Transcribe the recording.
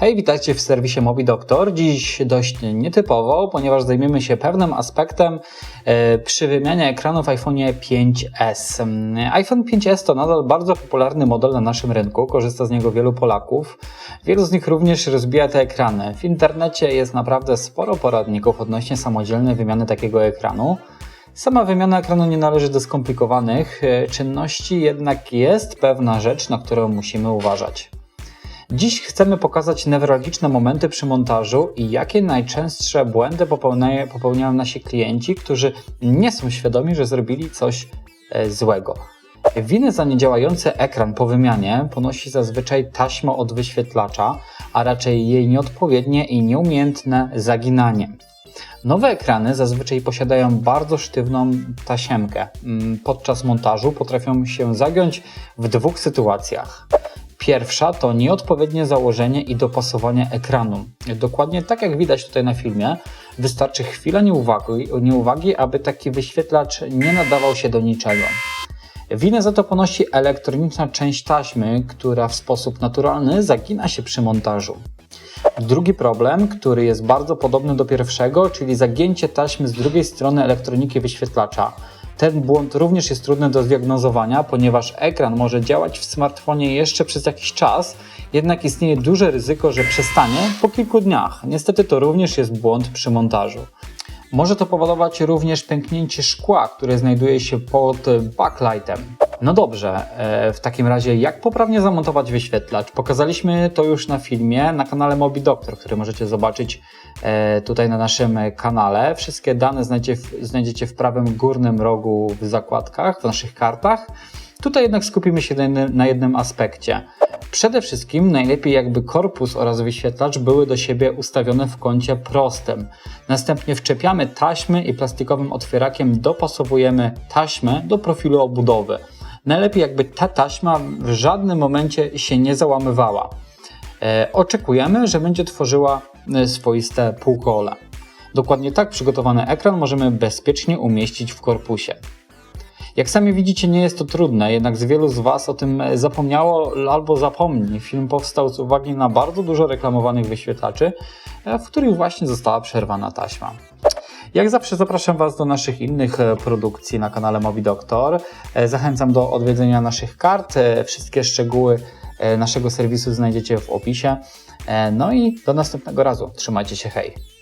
Hej, witajcie w serwisie Mobi Doktor. Dziś dość nietypowo, ponieważ zajmiemy się pewnym aspektem e, przy wymianie ekranów iPhone 5S. Mm, iPhone 5S to nadal bardzo popularny model na naszym rynku, korzysta z niego wielu Polaków. Wielu z nich również rozbija te ekrany. W internecie jest naprawdę sporo poradników odnośnie samodzielnej wymiany takiego ekranu. Sama wymiana ekranu nie należy do skomplikowanych e, czynności, jednak jest pewna rzecz, na którą musimy uważać. Dziś chcemy pokazać newralgiczne momenty przy montażu i jakie najczęstsze błędy popełniają, popełniają nasi klienci, którzy nie są świadomi, że zrobili coś e, złego. Winę za niedziałający ekran po wymianie ponosi zazwyczaj taśma od wyświetlacza, a raczej jej nieodpowiednie i nieumiejętne zaginanie. Nowe ekrany zazwyczaj posiadają bardzo sztywną tasiemkę. Mm, Podczas montażu potrafią się zagiąć w dwóch sytuacjach. Pierwsza to nieodpowiednie założenie i dopasowanie ekranu. Dokładnie tak jak widać tutaj na filmie, wystarczy chwila nieuwagi, nieuwagi aby taki wyświetlacz nie nadawał się do niczego. Winę za to ponosi elektroniczna część taśmy, która w sposób naturalny zagina się przy montażu. Drugi problem, który jest bardzo podobny do pierwszego, czyli zagięcie taśmy z drugiej strony elektroniki wyświetlacza. Ten błąd również jest trudny do zdiagnozowania, ponieważ ekran może działać w smartfonie jeszcze przez jakiś czas, jednak istnieje duże ryzyko, że przestanie po kilku dniach. Niestety to również jest błąd przy montażu. Może to powodować również pęknięcie szkła, które znajduje się pod backlightem. No dobrze, e, w takim razie jak poprawnie zamontować wyświetlacz? Pokazaliśmy to już na filmie na kanale Mobi Doctor, który możecie zobaczyć e, tutaj na naszym kanale. Wszystkie dane znajdziecie w, prawym górnym rogu w zakładkach, w naszych kartach. Tutaj jednak skupimy się na jednym aspekcie. Przede wszystkim najlepiej jakby korpus oraz wyświetlacz były do siebie ustawione w kącie prostym. Następnie wczepiamy taśmy i plastikowym otwierakiem dopasowujemy taśmę do profilu obudowy. Najlepiej jakby ta taśma w żadnym momencie się nie załamywała. E, oczekujemy, że będzie tworzyła e, swoiste półkole. Dokładnie tak przygotowany ekran możemy bezpiecznie umieścić w korpusie. Jak sami widzicie, nie jest to trudne, jednak z wielu z Was o tym zapomniało albo zapomni. Film powstał z uwagi na bardzo dużo reklamowanych wyświetlaczy, e, w których właśnie została przerwana taśma. Jak zawsze zapraszam Was do naszych innych e, produkcji na kanale Mobi Doktor. E, Zachęcam do odwiedzenia naszych kart. E, Wszystkie szczegóły e, naszego serwisu znajdziecie w opisie. E, No i do następnego razu. Trzymajcie się, hej!